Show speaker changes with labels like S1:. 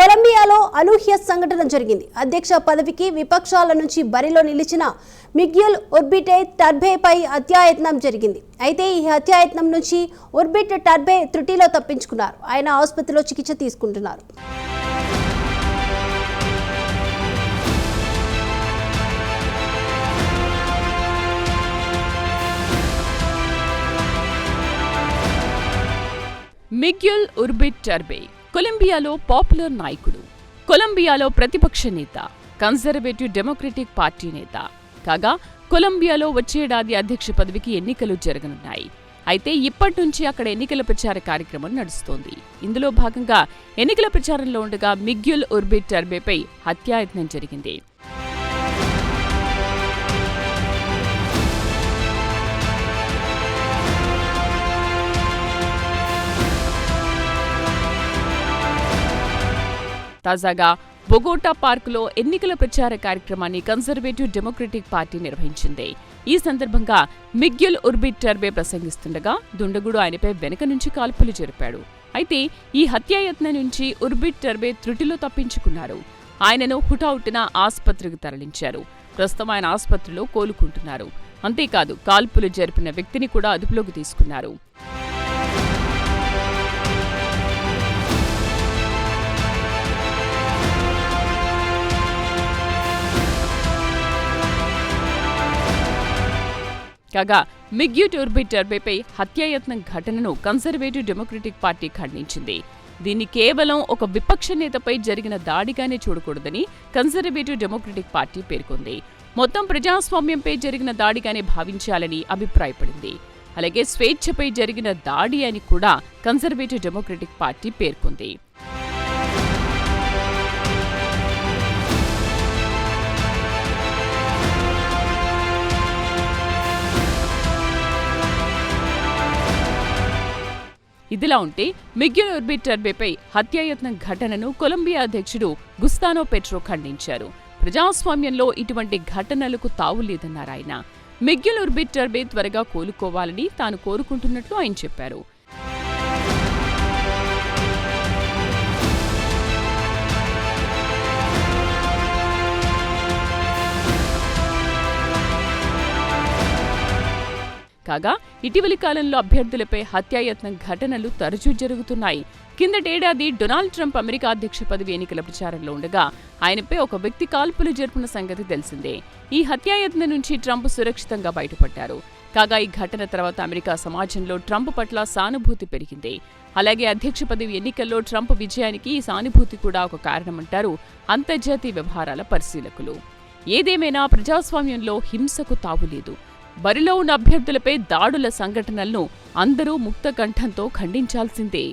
S1: కొలంబియాలో అనూహ్య సంఘటన జరిగింది. అధ్యక్ష పదవికి విపక్షాల నుంచి బరిలో నిలిచిన మిగ్యుల్ ఉర్బిటే టర్బేపై హత్యాయత్నం జరిగింది. అయితే ఈ హత్యాయత్నం నుంచి ఉర్బిట్ టర్బే త్రుటిలో తప్పించుకున్నారు. ఆయన ఆసుపత్రిలో చికిత్స తీసుకుంటున్నారు.
S2: మిగ్యుల్ ఉర్బిట్ టర్బే కొలంబియాలో పాపులర్ నాయకుడు కొలంబియాలో ప్రతిపక్ష నేత కన్జర్వేటివ్ డెమోక్రటిక్ పార్టీ నేత. కాగా కొలంబియాలో వచ్చేడాది అధ్యక్ష పదవికి ఎన్నికలు జరగనున్నాయి. అయితే ఇప్పటి నుంచి అక్కడ ఎన్నికల ప్రచార కార్యక్రమం నడుస్తోంది. ఇందులో భాగంగా ఎన్నికల ప్రచారంలో ఉండగా మిగ్యుల్ ఉర్బిట్ టర్బేపై హత్యాయత్నం జరిగింది. తాజాగా బొగోటా పార్కులో ఎన్నికల ప్రచార కార్యక్రమాన్ని కన్జర్వేటివ్ డెమోక్రటిక్ పార్టీ నిర్వహించింది. ఈ సందర్భంగా మిగ్యుల్ ఉర్బిట్ టర్బే ప్రసంగిస్తుండగా దుండగుడు ఆయనపై వెనక నుంచి కాల్పులు జరిపాడు. అయితే ఈ హత్యాయత్నం నుంచి ఉర్బిట్ టర్బే త్రుటిలో తప్పించుకున్నారు. ఆయనను హుటాహుటిన ఆసుపత్రికి తరలించారు. ప్రస్తుతం ఆయన ఆసుపత్రిలో కోలుకుంటున్నారు. అంతేకాదు కాల్పులు జరిపిన వ్యక్తిని కూడా అదుపులోకి తీసుకున్నారు. కాగా మిగ్యూట్ ఉర్బిట్ టర్బేపై హత్యాయత్నం ఘటనను కన్సర్వేటివ్ డెమోక్రటిక్ పార్టీ ఖండించింది. దీన్ని కేవలం ఒక విపక్ష నేతపై జరిగిన దాడిగానే చూడకూడదని కన్సర్వేటివ్ డెమోక్రటిక్ పార్టీ పేర్కొంది. మొత్తం ప్రజాస్వామ్యంపై జరిగిన దాడిగానే భావించాలని అభిప్రాయపడింది. అలాగే స్వేచ్ఛపై జరిగిన దాడి అని కూడా కన్సర్వేటివ్ డెమోక్రటిక్ పార్టీ పేర్కొంది. ఇదిలా ఉంటే మిగ్యుల్ ఉర్బిట్ టర్బేపై హత్యాయత్నం ఘటనను కొలంబియా అధ్యక్షుడు గుస్తానో పెట్రో ఖండించారు. ప్రజాస్వామ్యంలో ఇటువంటి ఘటనలకు తావులేదన్నారు ఆయన మిగ్యుల్ ఉర్బిట్ టర్బే త్వరగా కోలుకోవాలని తాను కోరుకుంటున్నట్లు ఆయన చెప్పారు. కాగా ఇటీవలి కాలంలో అభ్యర్థులపై హత్యాయత్నం ఘటనలు తరచూ జరుగుతున్నాయి. కిందటేడాది డొనాల్డ్ ట్రంప్ అమెరికా అధ్యక్ష పదవి ఎన్నికల ప్రచారంలో ఉండగా ఆయనపై ఒక వ్యక్తి కాల్పులు జరిపిన సంగతి తెలిసిందే. ఈ హత్యాయత్నం నుంచి ట్రంప్ సురక్షితంగా బయటపడ్డారు. కాగా ఈ ఘటన తర్వాత అమెరికా సమాజంలో ట్రంప్ పట్ల సానుభూతి పెరిగింది. అలాగే అధ్యక్ష పదవి ఎన్నికల్లో ట్రంప్ విజయానికి ఈ సానుభూతి కూడా ఒక కారణమంటారు అంతర్జాతీయ వ్యవహారాల పరిశీలకులు. ఏదేమైనా ప్రజాస్వామ్యంలో హింసకు తావులేదు. బరిలో ఉన్న అభ్యర్థులపై దాడుల సంఘటనలను అందరూ ముక్త కంఠంతో ఖండించాల్సిందే.